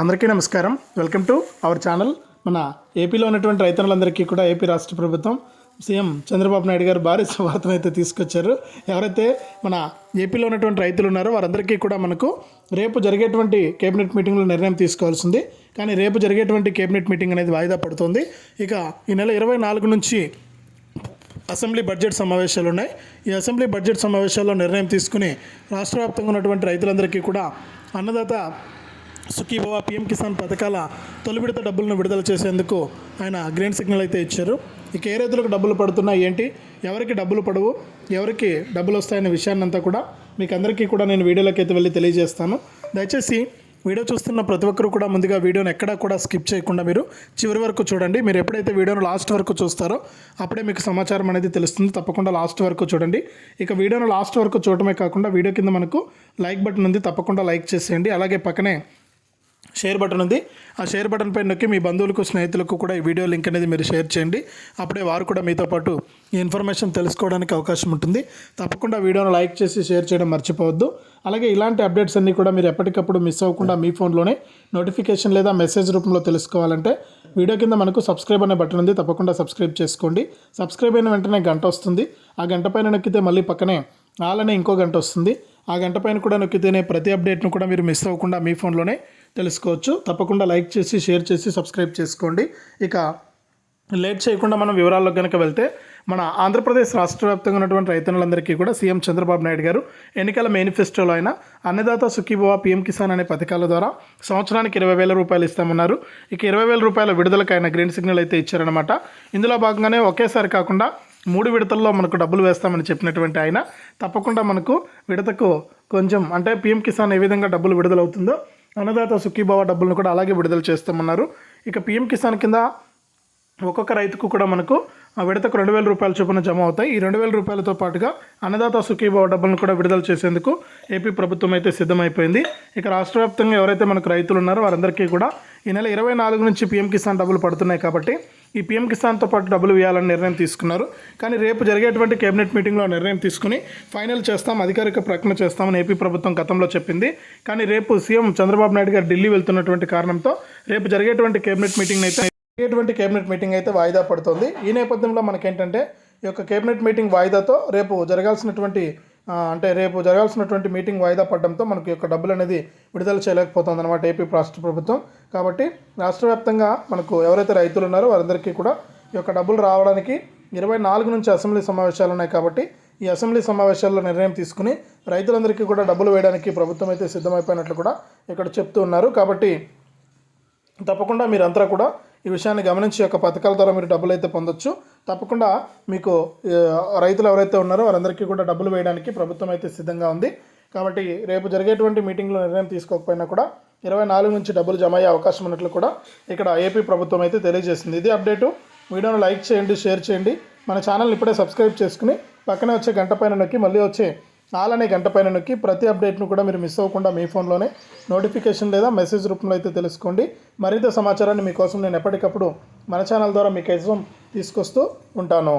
అందరికీ నమస్కారం. Welcome to our channel. మన ఏపీలో ఉన్నటువంటి రైతులందరికీ కూడా ఏపీ రాష్ట్ర ప్రభుత్వం సీఎం చంద్రబాబు నాయుడు గారు భారీ శుభార్తను అయితే తీసుకొచ్చారు. ఎవరైతే మన ఏపీలో ఉన్నటువంటి రైతులు ఉన్నారో వారందరికీ కూడా మనకు రేపు జరిగేటువంటి కేబినెట్ మీటింగ్లో నిర్ణయం తీసుకోవాల్సింది. కానీ రేపు జరిగేటువంటి కేబినెట్ మీటింగ్ అనేది వాయిదా పడుతుంది. ఇక ఈ నెల ఇరవై నాలుగు నుంచి అసెంబ్లీ బడ్జెట్ సమావేశాలు ఉన్నాయి. ఈ అసెంబ్లీ బడ్జెట్ సమావేశాల్లో నిర్ణయం తీసుకుని రాష్ట్ర వ్యాప్తంగా ఉన్నటువంటి రైతులందరికీ కూడా అన్నదాత సుఖీభవ పిఎం కిసాన్ పథకాల తొలి విడత డబ్బులను విడుదల చేసేందుకు ఆయన గ్రీన్ సిగ్నల్ అయితే ఇచ్చారు. ఇక ఏ రైతులకు డబ్బులు పడుతున్నాయి ఏంటి ఎవరికి డబ్బులు పడవు ఎవరికి డబ్బులు వస్తాయనే విషయాన్ని అంతా కూడా మీకు అందరికీ కూడా నేను వీడియోలోకి అయితే వెళ్ళి తెలియజేస్తాను. దయచేసి వీడియో చూస్తున్న ప్రతి ఒక్కరు కూడా ముందుగా వీడియోని ఎక్కడా కూడా స్కిప్ చేయకుండా మీరు చివరి వరకు చూడండి. మీరు ఎప్పుడైతే వీడియోను లాస్ట్ వరకు చూస్తారో అప్పుడే మీకు సమాచారం అనేది తెలుస్తుంది. తప్పకుండా లాస్ట్ వరకు చూడండి. ఇక వీడియోను లాస్ట్ వరకు చూడటమే కాకుండా వీడియో కింద మనకు లైక్ బటన్ ఉంది. తప్పకుండా లైక్ చేసేయండి. అలాగే పక్కనే షేర్ బటన్ ఉంది. ఆ షేర్ బటన్ పైన నొక్కి మీ బంధువులకు స్నేహితులకు కూడా ఈ వీడియో లింక్ అనేది మీరు షేర్ చేయండి. అప్పుడే వారు కూడా మీతో పాటు ఈ ఇన్ఫర్మేషన్ తెలుసుకోవడానికి అవకాశం ఉంటుంది. తప్పకుండా వీడియోను లైక్ చేసి షేర్ చేయడం మర్చిపోవద్దు. అలాగే ఇలాంటి అప్డేట్స్ అన్నీ కూడా మీరు ఎప్పటికప్పుడు మిస్ అవ్వకుండా మీ ఫోన్లోనే నోటిఫికేషన్ లేదా మెసేజ్ రూపంలో తెలుసుకోవాలంటే వీడియో కింద మనకు సబ్స్క్రైబ్ అనే బటన్ ఉంది. తప్పకుండా సబ్స్క్రైబ్ చేసుకోండి. సబ్స్క్రైబ్ అయిన వెంటనే గంట వస్తుంది. ఆ గంట పైన నొక్కితే మళ్ళీ పక్కనే ఆలనే ఇంకో గంట వస్తుంది. ఆ గంట పైన కూడా నొక్కితేనే ప్రతి అప్డేట్ను కూడా మీరు మిస్ అవ్వకుండా మీ ఫోన్లోనే తెలుసుకోవచ్చు. తప్పకుండా లైక్ చేసి షేర్ చేసి సబ్స్క్రైబ్ చేసుకోండి. ఇక లేట్ చేయకుండా మనం వివరాల్లో కనుక వెళ్తే మన ఆంధ్రప్రదేశ్ రాష్ట్ర వ్యాప్తంగా ఉన్నటువంటి రైతన్నులందరికీ కూడా సీఎం చంద్రబాబు నాయుడు గారు ఎన్నికల మేనిఫెస్టోలో అయిన అన్నదాత సుఖీభవ పీఎం కిసాన్ అనే పథకాల ద్వారా సంవత్సరానికి ఇరవై వేల రూపాయలు ఇస్తామన్నారు. ఇక ఇరవై వేల రూపాయల విడుదలకు ఆయన గ్రీన్ సిగ్నల్ అయితే ఇచ్చారనమాట ఇందులో భాగంగానే ఒకేసారి కాకుండా మూడు విడతల్లో మనకు డబ్బులు వేస్తామని చెప్పినటువంటి ఆయన. తప్పకుండా మనకు విడతకు కొంచెం అంటే పీఎం కిసాన్ ఏ విధంగా డబ్బులు విడుదలవుతుందో అన్నదాత సుఖీభావ డబ్బులను కూడా అలాగే విడుదల చేస్తామన్నారు. ఇక పీఎం కిసాన్ కింద ఒక్కొక్క రైతుకు కూడా మనకు విడతకు రెండు వేల రూపాయల చొప్పున జమ అవుతాయి. ఈ రెండు వేల రూపాయలతో పాటుగా అన్నదాత సుఖీభావ డబ్బులను కూడా విడుదల చేసేందుకు ఏపీ ప్రభుత్వం అయితే సిద్ధమైపోయింది. ఇక రాష్ట్ర వ్యాప్తంగా ఎవరైతే మనకు రైతులు ఉన్నారో వారందరికీ కూడా ఈ నెల ఇరవై నాలుగు నుంచి పీఎం కిసాన్ డబ్బులు పడుతున్నాయి కాబట్టి ఈ పీఎం కిసాన్తో పాటు డబ్బులు వేయాలని నిర్ణయం తీసుకున్నారు. కానీ రేపు జరిగేటువంటి కేబినెట్ మీటింగ్లో నిర్ణయం తీసుకుని ఫైనల్ చేస్తాం అధికారిక ప్రకటన చేస్తామని ఏపీ ప్రభుత్వం గతంలో చెప్పింది. కానీ రేపు సీఎం చంద్రబాబు నాయుడు గారు ఢిల్లీ వెళ్తున్నటువంటి కారణంతో రేపు జరిగేటువంటి కేబినెట్ మీటింగ్ అయితే ఇటువంటి కేబినెట్ మీటింగ్ అయితే వాయిదా పడుతుంది. ఈ నేపథ్యంలో మనకేంటంటే ఈ యొక్క కేబినెట్ మీటింగ్ వాయిదాతో రేపు జరగాల్సినటువంటి అంటే రేపు జరగాల్సినటువంటి మీటింగ్ వాయిదా పడడంతో మనకి ఈ యొక్క డబ్బులు అనేది విడుదల చేయలేకపోతుంది అనమాట ఏపీ రాష్ట్ర ప్రభుత్వం. కాబట్టి రాష్ట్ర వ్యాప్తంగా మనకు ఎవరైతే రైతులు ఉన్నారో వారందరికీ కూడా ఈ యొక్క డబ్బులు రావడానికి ఇరవై నాలుగు నుంచి అసెంబ్లీ సమావేశాలు ఉన్నాయి కాబట్టి ఈ అసెంబ్లీ సమావేశాల్లో నిర్ణయం తీసుకుని రైతులందరికీ కూడా డబ్బులు వేయడానికి ప్రభుత్వం అయితే సిద్ధమైపోయినట్లు కూడా ఇక్కడ చెప్తూ ఉన్నారు. కాబట్టి తప్పకుండా మీరంతా కూడా ఈ విషయాన్ని గమనించి యొక్క పథకాల ద్వారా మీరు డబ్బులు అయితే పొందొచ్చు. తప్పకుండా మీకు రైతులు ఎవరైతే ఉన్నారో వారందరికీ కూడా డబ్బులు వేయడానికి ప్రభుత్వం అయితే సిద్ధంగా ఉంది. కాబట్టి రేపు జరిగేటువంటి మీటింగ్లో నిర్ణయం తీసుకోకపోయినా కూడా ఇరవై నాలుగు నుంచి డబ్బులు జమ అయ్యే అవకాశం ఉన్నట్లు కూడా ఇక్కడ ఏపీ ప్రభుత్వం అయితే తెలియజేసింది. ఇది అప్డేటు. వీడియోను లైక్ చేయండి షేర్ చేయండి. మన ఛానల్ని ఇప్పుడే సబ్స్క్రైబ్ చేసుకుని పక్కనే వచ్చే గంట పైన నొక్కి మళ్ళీ వచ్చే నాలనే గంట పైన నొక్కి ప్రతి అప్డేట్ను కూడా మీరు మిస్ అవ్వకుండా మీ ఫోన్లోనే నోటిఫికేషన్ లేదా మెసేజ్ రూపంలో అయితే తెలుసుకోండి. మరింత సమాచారాన్ని మీకోసం నేను ఎప్పటికప్పుడు మన ఛానల్ ద్వారా మీకోసం తీసుకొస్తూ ఉంటాను.